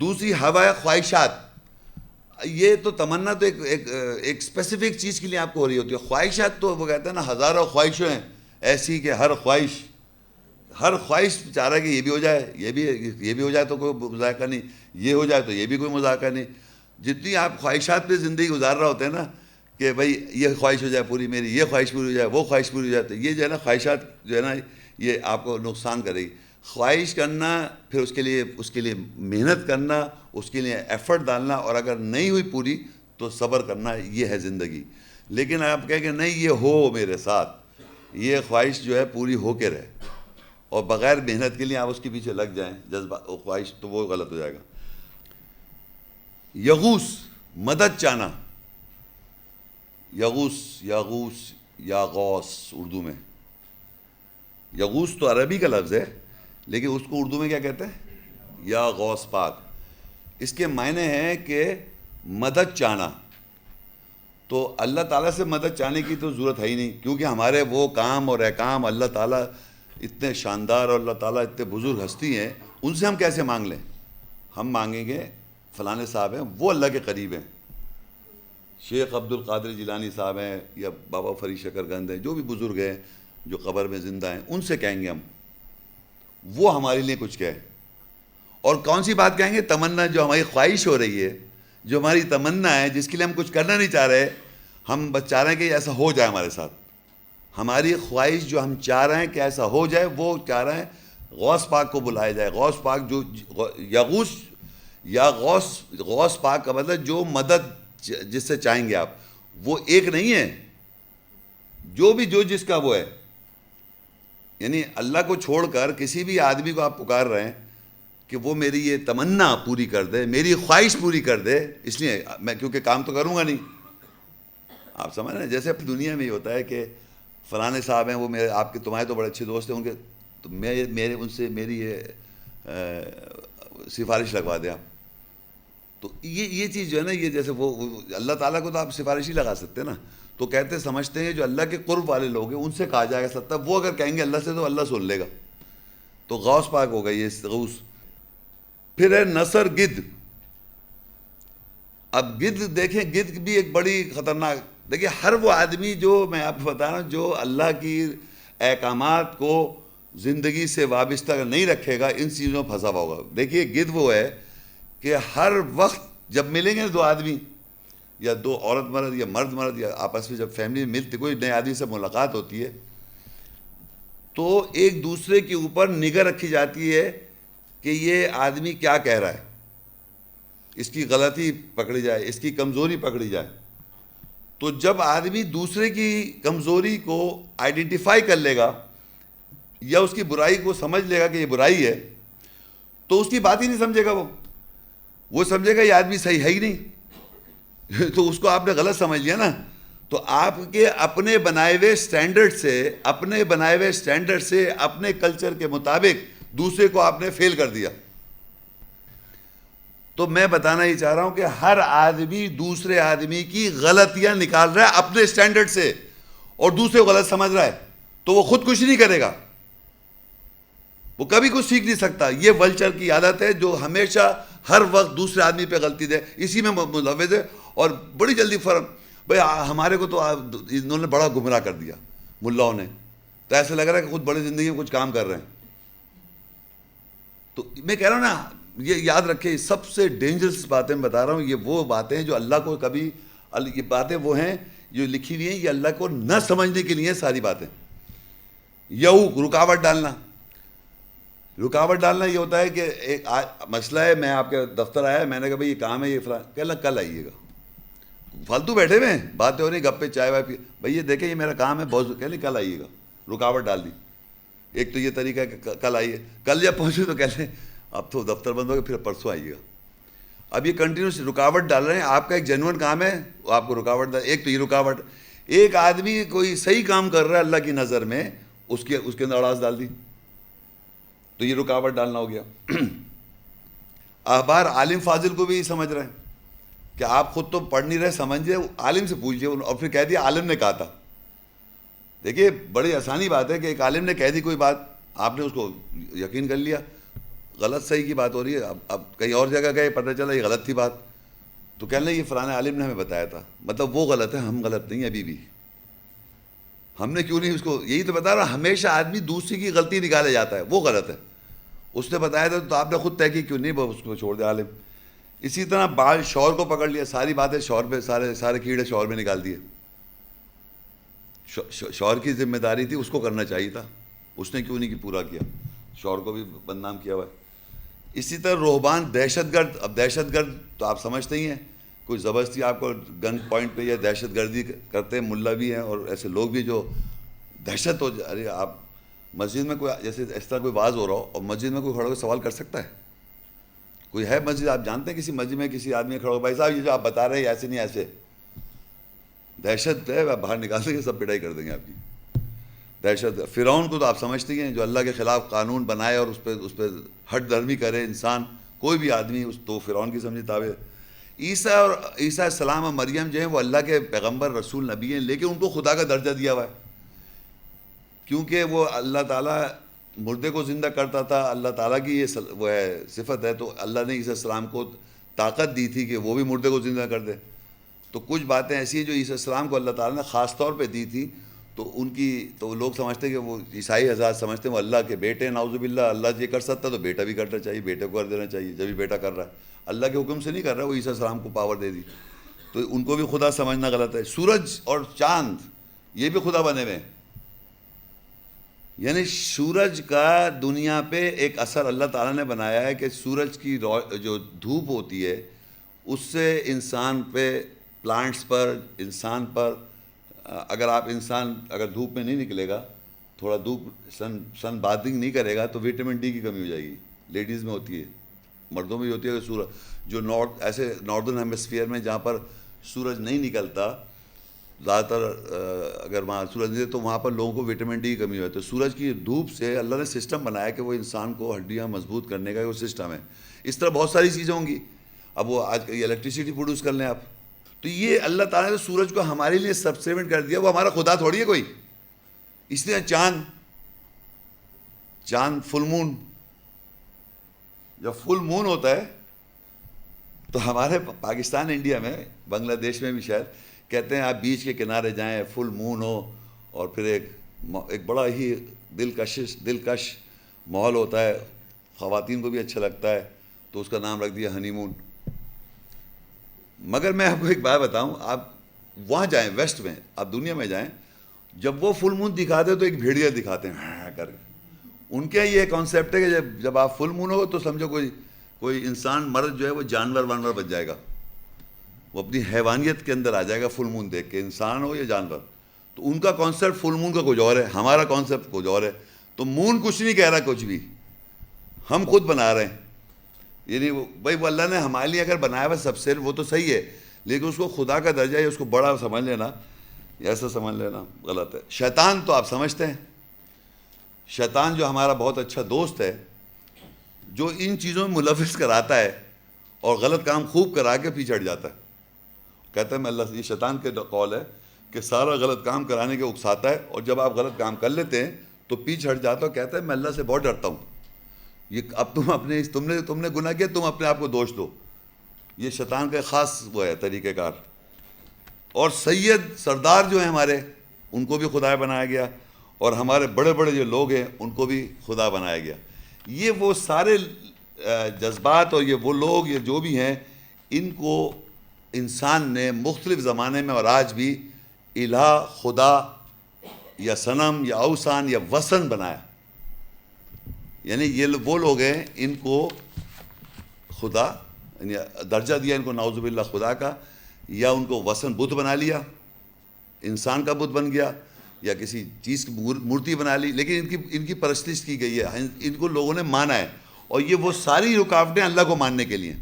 دوسری ہوا ہے خواہشات۔ یہ تو تمنا تو ایک ایک ایک اسپیسیفک چیز کے لیے آپ کو ہو رہی ہوتی ہے۔ خواہشات تو وہ کہتے ہیں نا ہزاروں خواہشیں ہیں۔ ایسی کہ ہر خواہش ہر خواہش چاہ رہا ہے کہ یہ بھی ہو جائے۔ یہ بھی یہ بھی ہو جائے تو کوئی مذاکرہ نہیں۔ یہ ہو جائے تو یہ بھی کوئی مذاکرہ نہیں۔ جتنی آپ خواہشات پہ زندگی گزار رہا ہوتے ہیں نا کہ بھائی یہ خواہش ہو جائے پوری میری، یہ خواہش پوری ہو جائے، وہ خواہش پوری ہو جائے تو یہ جو ہے نا خواہشات جو ہے نا یہ آپ کو نقصان کرے گی۔ خواہش کرنا، پھر اس کے لیے، اس کے لیے محنت کرنا، اس کے لیے ایفرٹ ڈالنا اور اگر نہیں ہوئی پوری تو صبر کرنا، یہ ہے زندگی۔ لیکن آپ کہیں کہ نہیں، یہ ہو میرے ساتھ، یہ خواہش جو ہے پوری ہو کے رہے۔ اور بغیر محنت کے لیے آپ اس کے پیچھے لگ جائیں، جذبہ خواہش تو وہ غلط ہو جائے گا۔ یغوس، مدد چاہنا۔ یغوس یغوس یا غوث اردو میں۔ یغوس تو عربی کا لفظ ہے۔ لیکن اس کو اردو میں کیا کہتے ہیں؟ یا غوث پاک۔ اس کے معنی ہیں کہ مدد چاہنا۔ تو اللہ تعالیٰ سے مدد چاہنے کی تو ضرورت ہے ہی نہیں، کیونکہ ہمارے وہ کام اور احکام اللہ تعالیٰ اتنے شاندار اور اللہ تعالیٰ اتنے بزرگ ہستی ہیں، ان سے ہم کیسے مانگ لیں؟ ہم مانگیں گے، فلانے صاحب ہیں، وہ اللہ کے قریب ہیں۔ شیخ عبد القادر جیلانی صاحب ہیں یا بابا فری شکر گند ہیں، جو بھی بزرگ ہیں جو قبر میں زندہ ہیں، ان سے کہیں گے ہم۔ وہ ہمارے لیے کچھ کہے۔ اور کون سی بات کہیں گے؟ تمنا جو ہماری خواہش ہو رہی ہے، جو ہماری تمنا ہے، جس کے لیے ہم کچھ کرنا نہیں چاہ رہے، ہم بس چاہ رہے ہیں کہ ایسا ہو جائے ہمارے ساتھ۔ ہماری خواہش جو ہم چاہ رہے ہیں کہ ایسا ہو جائے، وہ چاہ رہے ہیں غوث پاک کو بلایا جائے۔ غوث پاک جو یغوث، یا غوث غوث پاک کا مطلب جو مدد جس سے چاہیں گے آپ۔ وہ ایک نہیں ہے۔ جو بھی، جو جس کا وہ ہے۔ یعنی اللہ کو چھوڑ کر کسی بھی آدمی کو آپ پکار رہے ہیں کہ وہ میری یہ تمنا پوری کر دے، میری خواہش پوری کر دے، اس لیے میں کیونکہ کام تو کروں گا نہیں۔ آپ سمجھ رہے ہیں؟ جیسے دنیا میں ہی ہوتا ہے کہ فلانے صاحب ہیں، وہ میرے، آپ کے، تمہارے تو بڑے اچھے دوست ہیں، ان کے تو میں، میرے، ان سے میری یہ سفارش لگوا دیں آپ۔ تو یہ یہ چیز جو ہے نا، یہ جیسے وہ اللہ تعالیٰ کو تو آپ سفارش ہی لگا سکتے ہیں نا۔ تو کہتے سمجھتے ہیں جو اللہ کے قرب والے لوگ ہیں، ان سے کہا جائے گا سکتا وہ اگر کہیں گے اللہ سے تو اللہ سن لے گا۔ تو غوث پاک ہوگا یہ غوث۔ پھر ہے نصر گد۔ اب گد دیکھیں، گد بھی ایک بڑی خطرناک۔ دیکھیے ہر وہ آدمی جو میں آپ کو بتا رہا ہوں، جو اللہ کی احکامات کو زندگی سے وابستہ نہیں رکھے گا، ان چیزوں میں پھنسا ہوا ہوگا۔ دیکھیے، گد وہ ہے کہ ہر وقت جب ملیں گے دو آدمی، یا دو عورت مرد یا مرد مرد، یا آپس میں جب فیملی ملتی کوئی نئے آدمی سے ملاقات ہوتی ہے، تو ایک دوسرے کے اوپر نگہ رکھی جاتی ہے کہ یہ آدمی کیا کہہ رہا ہے۔ اس کی غلطی پکڑی جائے، اس کی کمزوری پکڑی جائے۔ تو جب آدمی دوسرے کی کمزوری کو آئیڈینٹیفائی کر لے گا، یا اس کی برائی کو سمجھ لے گا کہ یہ برائی ہے، تو اس کی بات ہی نہیں سمجھے گا وہ۔ وہ سمجھے گا یہ آدمی صحیح ہے ہی نہیں۔ تو اس کو آپ نے غلط سمجھ لیا نا۔ تو آپ کے اپنے بنائے ہوئے اسٹینڈرڈ سے، اپنے بنائے ہوئے اسٹینڈرڈ سے، اپنے کلچر کے مطابق دوسرے کو آپ نے فیل کر دیا۔ تو میں بتانا ہی چاہ رہا ہوں کہ ہر آدمی دوسرے آدمی کی غلطیاں نکال رہا ہے اپنے اسٹینڈرڈ سے۔ اور دوسرے کو غلط سمجھ رہا ہے، تو وہ خود کچھ نہیں کرے گا۔ وہ کبھی کچھ سیکھ نہیں سکتا۔ یہ ولچر کی عادت ہے جو ہمیشہ ہر وقت دوسرے آدمی پہ غلطی دے، اسی میں ملوث ہے۔ اور بڑی جلدی فرم، بھائی ہمارے کو تو انہوں نے بڑا گمراہ کر دیا ملاؤں نے۔ تو ایسا لگ رہا ہے کہ خود بڑی زندگی میں کچھ کام کر رہے ہیں۔ تو میں کہہ رہا ہوں نا، یہ یاد رکھے سب سے ڈینجرس باتیں میں بتا رہا ہوں، یہ وہ باتیں جو اللہ کو کبھی یہ باتیں وہ ہیں جو لکھی ہوئی ہیں، یہ اللہ کو نہ سمجھنے کے لیے ساری باتیں۔ یہو رکاوٹ ڈالنا۔ رکاوٹ ڈالنا یہ ہوتا ہے کہ ایک مسئلہ ہے، میں آپ کے دفتر آیا، میں نے کہا بھائی یہ کام ہے، یہ فلاں۔ کہ کل آئیے گا۔ فالتو بیٹھے ہوئے باتیں ہو رہی گپے، چائے وائے پی بھائی یہ دیکھیں، یہ میرا کام ہے، بہت کہ کل آئیے گا۔ رکاوٹ ڈال دی۔ ایک تو یہ طریقہ ہے کہ کل آئیے۔ کل جب پہنچے تو کہتے ہیں اب تو دفتر بند ہو گیا پھر پرسوں آئیے گا۔ اب یہ کنٹینیوس رکاوٹ ڈال رہے ہیں۔ آپ کا ایک جنون کام ہے، وہ آپ کو رکاوٹ ڈال ایک تو یہ رکاوٹ۔ ایک آدمی کوئی صحیح کام کر رہا ہے اللہ کی نظر میں، اس کے اس کے اندر اڑاس ڈال دی۔ تو یہ رکاوٹ ڈالنا ہو گیا۔ اخبار عالم فاضل کو بھی سمجھ رہے ہیں کہ آپ خود تو پڑھ نہیں رہے سمجھے عالم سے پوچھیے اور پھر کہہ دیا، عالم نے کہا تھا۔ دیکھیے، بڑی آسانی بات ہے کہ ایک عالم نے کہہ دی کوئی بات، آپ نے اس کو یقین کر لیا۔ غلط صحیح کی بات ہو رہی ہے۔ اب اب کہیں اور جگہ گئے، پتہ چلا یہ غلط تھی بات۔ تو کہنے لگے، یہ فلاں عالم نے ہمیں بتایا تھا۔ مطلب وہ غلط ہے، ہم غلط نہیں ہیں ابھی بھی۔ ہم نے کیوں نہیں اس کو یہی تو بتا رہا ہمیشہ آدمی دوسری کی غلطی نکالے جاتا ہے۔ وہ غلط ہے۔ اس نے بتایا تھا تو آپ نے خود طے کیوں نہیں اس کو چھوڑ دیا عالم؟ اسی طرح بال شور کو پکڑ لیا، ساری باتیں شور پہ سارے سارے کیڑے شور میں نکال دیے۔ شور کی ذمہ داری تھی، اس کو کرنا چاہیے تھا۔ اس نے کیوں نہیں پورا کیا؟ شور کو بھی بدنام کیا ہوا ہے۔ اسی طرح روحبان دہشت گرد، اب دہشت گرد تو آپ سمجھتے ہی ہیں۔ کوئی زبردستی آپ کو گن پوائنٹ پہ یا دہشت گردی کرتے ہیں، ملا بھی ہیں اور ایسے لوگ بھی جو دہشت ہو ارے آپ مسجد میں کوئی جیسے اس طرح کوئی باز ہو رہا ہو اور مسجد میں کوئی کھڑا ہو سوال کر سکتا ہے؟ کوئی ہے مسجد؟ آپ جانتے ہیں کسی مسجد میں کسی آدمی کھڑا ہو بھائی صاحب، یہ جو آپ بتا رہے ہیں ایسے نہیں ایسے۔ دہشت ہے باہر نکال دیں گے سب پٹائی کر دیں گے آپ کی۔ دہشت، فرعون کو تو آپ سمجھتے ہیں، جو اللہ کے خلاف قانون بنائے اور اس پہ اس پہ ہٹ دھرمی کرے انسان، کوئی بھی آدمی اس تو فرعون کی سمجھے تابع۔ عیسیٰ اور عیسیٰ السلام اور مریم جو ہیں، وہ اللہ کے پیغمبر، رسول، نبی ہیں، لیکن ان کو خدا کا درجہ دیا ہوا ہے۔ کیونکہ وہ اللہ تعالیٰ مردے کو زندہ کرتا تھا، اللہ تعالیٰ کی یہ وہ ہے صفت ہے، تو اللہ نے عیسیٰ السلام کو طاقت دی تھی کہ وہ بھی مردے کو زندہ کر دے۔ تو کچھ باتیں ایسی ہیں جو عیسیٰ السلام کو اللہ تعالیٰ نے خاص طور پہ دی تھی، تو ان کی، تو لوگ سمجھتے کہ وہ عیسائی حضرات سمجھتے ہیں، وہ اللہ کے بیٹے ناؤز باللہ، اللہ یہ کر سکتا تو بیٹا بھی کرنا چاہیے، بیٹے کو کر دینا چاہیے، جب بھی بیٹا کر رہا ہے۔ اللہ کے حکم سے نہیں کر رہا، وہ عیسیٰ السلام کو پاور دے دی۔ تو ان کو بھی خدا سمجھنا غلط ہے۔ سورج اور چاند، یہ بھی خدا بنے ہوئے ہیں۔ یعنی سورج کا دنیا پہ ایک اثر اللہ تعالیٰ نے بنایا ہے کہ سورج کی رو جو دھوپ ہوتی ہے، اس سے انسان پہ پلانٹس پر، انسان پر، اگر آپ انسان، اگر دھوپ میں نہیں نکلے گا، تھوڑا دھوپ سن سن باتنگ نہیں کرے گا، تو وٹامن ڈی کی کمی ہو جائے گی۔ لیڈیز میں ہوتی ہے، مردوں میں بھی ہوتی ہے۔ کہ سورج، جو نارتھ ایسے ناردرن ہیمسفیئر میں جہاں پر سورج نہیں نکلتا زیادہ تر اگر وہاں سورج نہیں تو وہاں پر لوگوں کو وٹامن ڈی کی کمی ہوتی ہے سورج کی دھوپ سے اللہ نے سسٹم بنایا کہ وہ انسان کو ہڈیاں مضبوط کرنے کا وہ سسٹم ہے۔ اس طرح بہت ساری چیزیں ہوں گی۔ اب وہ آج یہ الیکٹریسٹی پروڈیوس کر لیں آپ۔ تو یہ اللہ تعالیٰ نے سورج کو ہمارے لیے سبسیمنٹ کر دیا۔ وہ ہمارا خدا تھوڑی ہے کوئی۔ اس لیے چاند چاند فل مون جب فل مون ہوتا ہے تو ہمارے پاکستان، انڈیا میں، بنگلہ دیش میں بھی شاید کہتے ہیں آپ بیچ کے کنارے جائیں فل مون ہو، اور پھر ایک ایک بڑا ہی دلکش دلکش ماحول ہوتا ہے۔ خواتین کو بھی اچھا لگتا ہے، تو اس کا نام رکھ دیا ہنی مون مگر میں آپ کو ایک بات بتاؤں، آپ وہاں جائیں ویسٹ میں، آپ دنیا میں جائیں، جب وہ فل مون دکھاتے تو ایک بھیڑیا دکھاتے ہیں ہاں، ہاں، کر۔ ان کے یہ کانسیپٹ ہے کہ جب جب آپ فل مون ہو تو سمجھو کوئی کوئی انسان مرد جو ہے وہ جانور، وانور بن جائے گا۔ وہ اپنی حیوانیت کے اندر آ جائے گا فل مون دیکھ کے، انسان ہو یا جانور؟ تو ان کا کانسیپٹ فل مون کا کچھ اور ہے، ہمارا کانسیپٹ کچھ اور ہے۔ تو مون کچھ نہیں کہہ رہا کچھ بھی۔ ہم خود بنا رہے ہیں۔ یعنی وہ بھائی، وہ اللہ نے ہمارے لیے اگر بنایا ہوا سب سے، وہ تو صحیح ہے۔ لیکن اس کو خدا کا درجہ یا اس کو بڑا سمجھ لینا ایسا سمجھ لینا غلط ہے۔ شیطان تو آپ سمجھتے ہیں۔ شیطان جو ہمارا بہت اچھا دوست ہے، جو ان چیزوں میں ملوث کراتا ہے اور غلط کام خوب کرا کے پیچھے ہٹ جاتا ہے۔ کہتا ہے، میں اللہ سے، یہ شیطان کے قول ہے کہ سارا غلط کام کرانے کے اکساتا ہے اور جب آپ غلط کام کر لیتے ہیں تو پیچھے ہٹ جاتا ہو کہتا ہے، میں اللہ سے بہت ڈرتا ہوں۔ یہ اب تم اپنے، تم نے تم نے گناہ کیا، تم اپنے آپ کو دوش دو۔ یہ شیطان کا خاص وہ ہے، طریقہ کار۔ اور سید سردار جو ہیں ہمارے، ان کو بھی خدا بنایا گیا۔ اور ہمارے بڑے بڑے جو لوگ ہیں، ان کو بھی خدا بنایا گیا۔ یہ وہ سارے جذبات اور یہ وہ لوگ، یہ جو بھی ہیں، ان کو انسان نے مختلف زمانے میں اور آج بھی الہ، خدا یا صنم یا اوسان یا وسن بنایا۔ یعنی یہ وہ لوگ ہیں، ان کو خدا یعنی درجہ دیا، ان کو نعوذ باللہ خدا کا، یا ان کو وسن بدھ بنا لیا، انسان کا بدھ بن گیا، یا کسی چیز کی مورتی بنا لی۔ لیکن ان کی ان کی پرستش کی گئی ہے۔ ان کو لوگوں نے مانا ہے۔ اور یہ وہ ساری رکاوٹیں اللہ کو ماننے کے لیے۔